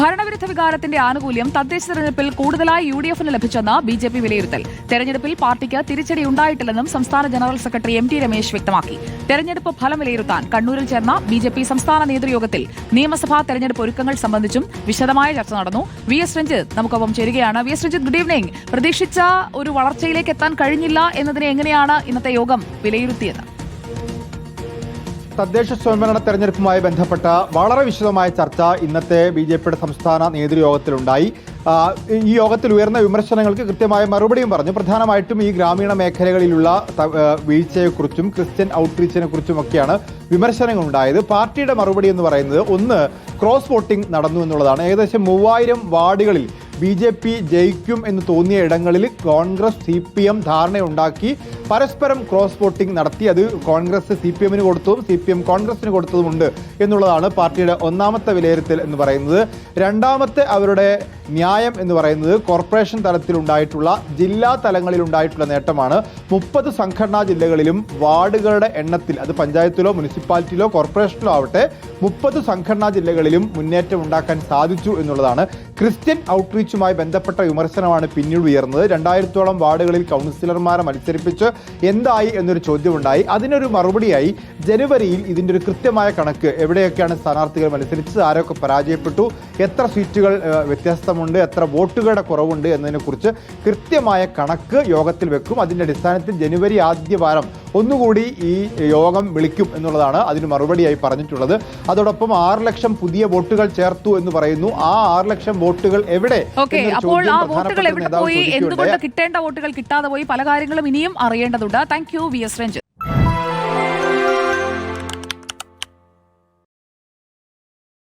ഭരണവിരുദ്ധ വികാരത്തിന്റെ ആനുകൂല്യം തദ്ദേശ തെരഞ്ഞെടുപ്പിൽ കൂടുതലായി യു ഡി എഫിന് ലഭിച്ചെന്ന് ബി ജെ പി വിലയിരുത്തൽ. തെരഞ്ഞെടുപ്പിൽ പാർട്ടിക്ക് തിരിച്ചടി ഉണ്ടായിട്ടില്ലെന്നും സംസ്ഥാന general secretary M T Ramesh വ്യക്തമാക്കി. തെരഞ്ഞെടുപ്പ് ഫലം വിലയിരുത്താൻ കണ്ണൂരിൽ ചേർന്ന ബി ജെ പി സംസ്ഥാന നേതൃയോഗത്തിൽ നിയമസഭാ തെരഞ്ഞെടുപ്പ് ഒരുക്കങ്ങൾ സംബന്ധിച്ചും വിശദമായ ചർച്ച നടന്നു. വി എസ് രഞ്ജിത്ത് നമുക്കൊപ്പം ചേരുകയാണ്. V S Ranjith good evening പ്രതീക്ഷിച്ച ഒരു വളർച്ചയിലേക്ക് എത്താൻ കഴിഞ്ഞില്ല എന്നതിനെ എങ്ങനെയാണ് ഇന്നത്തെ യോഗം വിലയിരുത്തിയത്? തദ്ദേശ സ്വയംഭരണ തെരഞ്ഞെടുപ്പുമായി ബന്ധപ്പെട്ട വളരെ വിശദമായ ചർച്ച ഇന്നത്തെ ബി ജെ പിയുടെ സംസ്ഥാന നേതൃയോഗത്തിലുണ്ടായി. ഈ യോഗത്തിൽ ഉയർന്ന വിമർശനങ്ങൾക്ക് കൃത്യമായ മറുപടിയും പറഞ്ഞു. പ്രധാനമായിട്ടും ഈ ഗ്രാമീണ മേഖലകളിലുള്ള വീഴ്ചയെക്കുറിച്ചും ക്രിസ്ത്യൻ ഔട്ട്റീച്ചിനെ കുറിച്ചുമൊക്കെയാണ് വിമർശനങ്ങൾ ഉണ്ടായത് പാർട്ടിയുടെ മറുപടി എന്ന് പറയുന്നത് ഒന്ന് ക്രോസ് വോട്ടിംഗ് നടന്നു എന്നുള്ളതാണ്. ഏകദേശം മൂവായിരം വാർഡുകളിൽ ബി ജെ പി ജയിക്കും എന്ന് തോന്നിയ ഇടങ്ങളിൽ കോൺഗ്രസ് സി പി എം ധാരണയുണ്ടാക്കി പരസ്പരം ക്രോസ് വോട്ടിംഗ് നടത്തി അത് കോൺഗ്രസ് സി പി എമ്മിന് കൊടുത്തതും സി പി എം കോൺഗ്രസിന് കൊടുത്തതുമുണ്ട് എന്നുള്ളതാണ് പാർട്ടിയുടെ ഒന്നാമത്തെ വിലയിരുത്തൽ എന്ന് പറയുന്നത്. രണ്ടാമത്തെ അവരുടെ ന്യായം എന്ന് പറയുന്നത് കോർപ്പറേഷൻ തലത്തിലുണ്ടായിട്ടുള്ള ജില്ലാ തലങ്ങളിൽ ഉണ്ടായിട്ടുള്ള നേട്ടമാണ്. മുപ്പത് സംഘടനാ ജില്ലകളിലും വാർഡുകളുടെ എണ്ണത്തിൽ അത് പഞ്ചായത്തിലോ മുനിസിപ്പാലിറ്റിയിലോ കോർപ്പറേഷനിലോ ആവട്ടെ മുപ്പത് സംഘടനാ ജില്ലകളിലും മുന്നേറ്റം ഉണ്ടാക്കാൻ സാധിച്ചു എന്നുള്ളതാണ്. ക്രിസ്ത്യൻ ഔട്ട്റീച്ചുമായി ബന്ധപ്പെട്ട വിമർശനമാണ് പിന്നീട് ഉയർന്നത്. രണ്ടായിരത്തോളം വാർഡുകളിൽ കൗൺസിലർമാരെ മത്സരിപ്പിച്ച് എന്തായി എന്നൊരു ചോദ്യമുണ്ടായി. അതിനൊരു മറുപടിയായി ജനുവരിയിൽ ഇതിന്റെ ഒരു കൃത്യമായ കണക്ക് എവിടെയൊക്കെയാണ് സ്ഥാനാർത്ഥികൾ മത്സരിച്ചത് ആരൊക്കെ പരാജയപ്പെട്ടു എത്ര സീറ്റുകൾ വ്യത്യസ്തമുണ്ട് എത്ര വോട്ടുകളുടെ കുറവുണ്ട് എന്നതിനെക്കുറിച്ച് കൃത്യമായ കണക്ക് യോഗത്തിൽ വെക്കും. അതിന്റെ അടിസ്ഥാനത്തിൽ ജനുവരി ആദ്യ വാരം ഒന്നുകൂടി ഈ യോഗം വിളിക്കും എന്നുള്ളതാണ് അതിന് മറുപടിയായി പറഞ്ഞിട്ടുള്ളത്. അതോടൊപ്പം ആറ് ലക്ഷം പുതിയ വോട്ടുകൾ ചേർത്തു എന്ന് പറയുന്നു. ആ ആറ് ലക്ഷം വോട്ടുകൾ എവിടെ അപ്പോൾ ആ വോട്ടുകൾ എവിടെ പോയി. എന്തുകൊണ്ട് കിട്ടേണ്ട വോട്ടുകൾ കിട്ടാതെ പോയി? പല കാര്യങ്ങളും ഇനിയും അറിയേണ്ടതുണ്ട്. Thank you V S Ranjith.